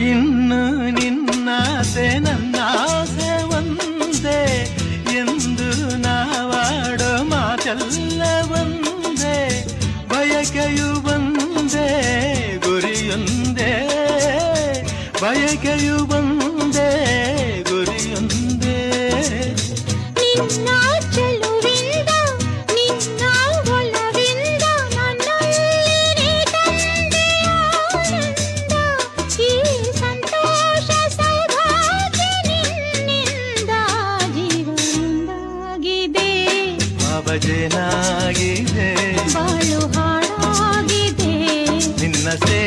ಇನ್ನು ನಿನ್ನಾಸೆ ನನ್ನಾಸೆ ಒಂದೇ. ಎಂದು ನಾವಾಡೋ ಮಾತೆಲ್ಲ ಒಂದೇ. ಬಯಕೆಯು ಒಂದೇ ಗುರಿಯೊಂದೇ. ಬಯಕೆಯು ಒಂದೇ. ಭಜನಾಗಿದೆ ಬಾಳು ಹಾಡಾಗಿದೆ. ನಿನ್ನ ಸೇ